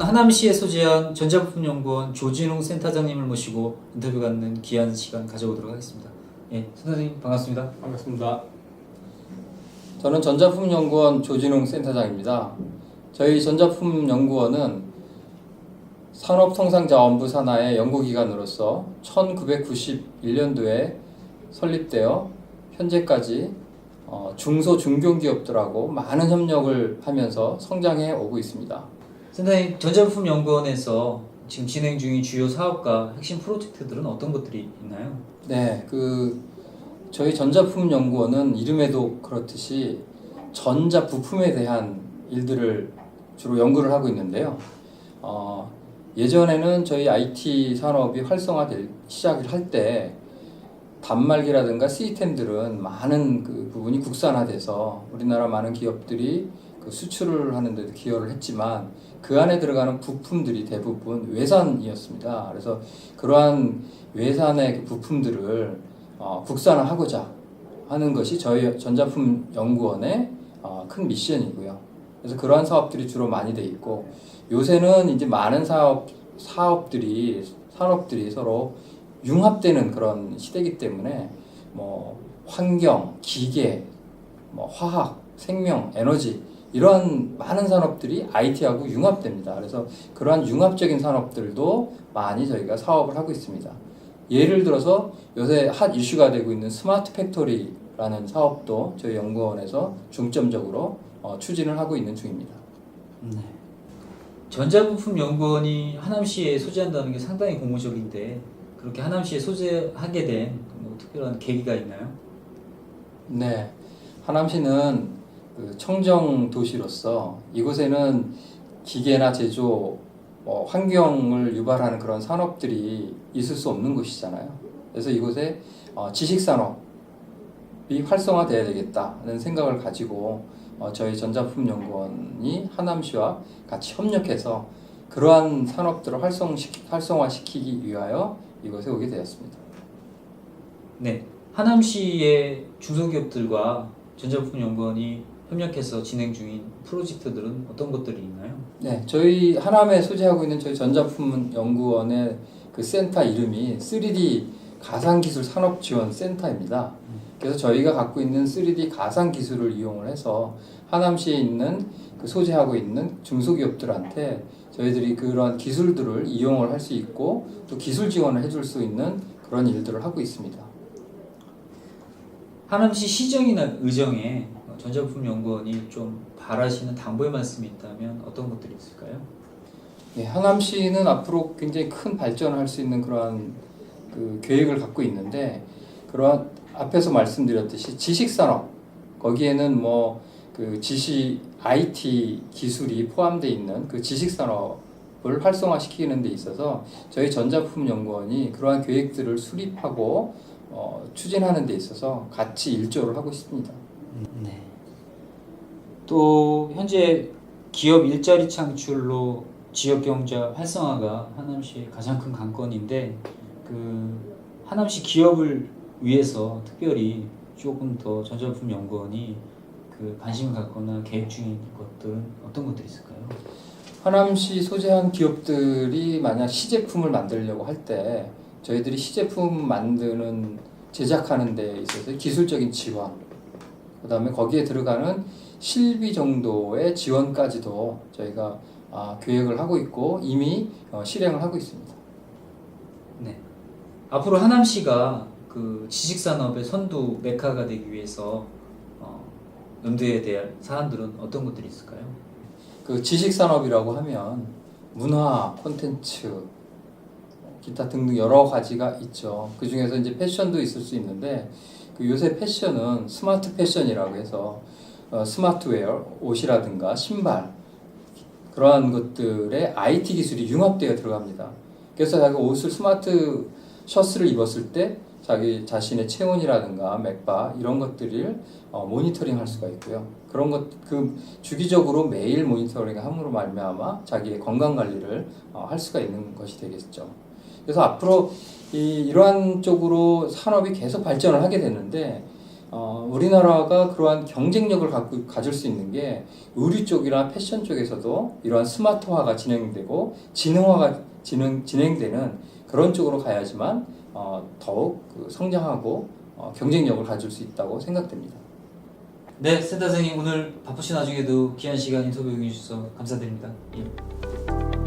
하남시에 소재한 전자부품연구원 조진웅 센터장님을 모시고 인터뷰 갖는 귀한 시간 가져보도록 하겠습니다. 예, 센터장님 반갑습니다. 반갑습니다. 저는 전자품연구원 조진웅 센터장입니다. 저희 전자품연구원은 산업통상자원부 산하의 연구기관으로서 1991년도에 설립되어 현재까지 어, 중소 중견기업들하고 많은 협력을 하면서 성장해 오고 있습니다. 센터장님 전자부품 연구원에서 지금 진행 중인 주요 사업과 핵심 프로젝트들은 어떤 것들이 있나요? 네, 그 저희 전자품 연구원은 이름에도 그렇듯이 전자 부품에 대한 일들을 주로 연구를 하고 있는데요. 어, 예전에는 저희 IT 산업이 활성화될 시작을 할 때 단말기라든가 시스템들은 많은 그 부분이 국산화돼서 우리나라 많은 기업들이 그 수출을 하는데도 기여를 했지만 그 안에 들어가는 부품들이 대부분 외산이었습니다. 그래서 그러한 외산의 그 부품들을 어, 국산화하고자 하는 것이 저희 전자품 연구원의 어, 큰 미션이고요. 그래서 그러한 사업들이 주로 많이 돼 있고 요새는 이제 많은 사업 사업들이 산업들이 서로 융합되는 그런 시대이기 때문에 뭐 환경, 기계, 뭐 화학, 생명, 에너지 이러한 많은 산업들이 IT하고 융합됩니다. 그래서 그러한 융합적인 산업들도 많이 저희가 사업을 하고 있습니다. 예를 들어서 요새 핫 이슈가 되고 있는 스마트 팩토리라는 사업도 저희 연구원에서 중점적으로 어, 추진을 하고 있는 중입니다. 네. 전자부품 연구원이 하남시에 소재한다는 게 상당히 고무적인데 그렇게 하남시에 소재하게 된 뭐 특별한 계기가 있나요? 네, 하남시는 그 청정 도시로서 이곳에는 기계나 제조, 뭐 환경을 유발하는 그런 산업들이 있을 수 없는 곳이잖아요. 그래서 이곳에 어, 지식 산업이 활성화돼야 되겠다는 생각을 가지고 어, 저희 전자품 연구원이 하남시와 같이 협력해서 그러한 산업들을 활성시키, 활성화시키기 위하여 이곳에 오게 되었습니다. 네, 하남시의 중소기업들과 전자부품연구원이 협력해서 진행 중인 프로젝트들은 어떤 것들이 있나요? 네, 저희 하남에 소재하고 있는 저희 전자품 연구원의 그 센터 이름이 3D 가상기술 산업지원 센터입니다. 그래서 저희가 갖고 있는 3D 가상 기술을 이용을 해서 하남시에 있는 그 소재하고 있는 중소기업들한테 저희들이 그러한 기술들을 이용을 할 수 있고 또 기술 지원을 해줄 수 있는 그런 일들을 하고 있습니다. 하남시 시정이나 의정에 전자부품연구원이 좀 바라시는 당부의 말씀이 있다면 어떤 것들이 있을까요? 네, 하남시는 앞으로 굉장히 큰 발전을 할 수 있는 그러한 그 계획을 갖고 있는데 그러한 앞에서 말씀드렸듯이 지식 산업 거기에는 뭐 그 지식 IT 기술이 포함되어 있는 그 지식 산업을 활성화시키는 데 있어서 저희 전자품 연구원이 그러한 계획들을 수립하고 어, 추진하는 데 있어서 같이 일조를 하고 있습니다. 네. 또 현재 기업 일자리 창출로 지역 경제 활성화가 하남시의 가장 큰 관건인데 그 하남시 기업을 위해서 특별히 조금 더 전자부품 연구원이 그 관심을 갖거나 계획 중인 것들은 어떤 것들이 있을까요? 하남시 소재한 기업들이 만약 시제품을 만들려고 할때 저희들이 시제품 만드는 제작하는 데 있어서 기술적인 지원 그 다음에 거기에 들어가는 실비 정도의 지원까지도 저희가 아, 계획을 하고 있고 이미 어, 실행을 하고 있습니다. 네. 앞으로 하남시가 그 지식 산업의 선두 메카가 되기 위해서 어, 염두에 대한 사안들은 어떤 것들이 있을까요? 그 지식 산업이라고 하면 문화, 콘텐츠, 기타 등등 여러 가지가 있죠. 그 중에서 이제 패션도 있을 수 있는데 그 요새 패션은 스마트 패션이라고 해서 어, 스마트웨어, 옷이라든가 신발 그러한 것들에 IT 기술이 융합되어 들어갑니다. 그래서 자기가 옷을 스마트 셔츠를 입었을 때 자기 자신의 체온이라든가 맥바 이런 것들을 어, 모니터링 할 수가 있고요. 그런 것 그 주기적으로 매일 모니터링 함으로 말미암아 자기의 건강 관리를 어, 할 수가 있는 것이 되겠죠. 그래서 앞으로 이, 이러한 쪽으로 산업이 계속 발전을 하게 되는데 어, 우리나라가 그러한 경쟁력을 갖고 가질 수 있는 게 의류 쪽이나 패션 쪽에서도 이러한 스마트화가 진행되고 지능화가 진행, 진행되는 그런 쪽으로 가야지만 어, 더욱 그 성장하고 어, 경쟁력을 가질 수 있다고 생각됩니다. 네, 센터장님 오늘 바쁘신 와중에도 귀한 시간 인터뷰 응해주셔서 감사드립니다. 예.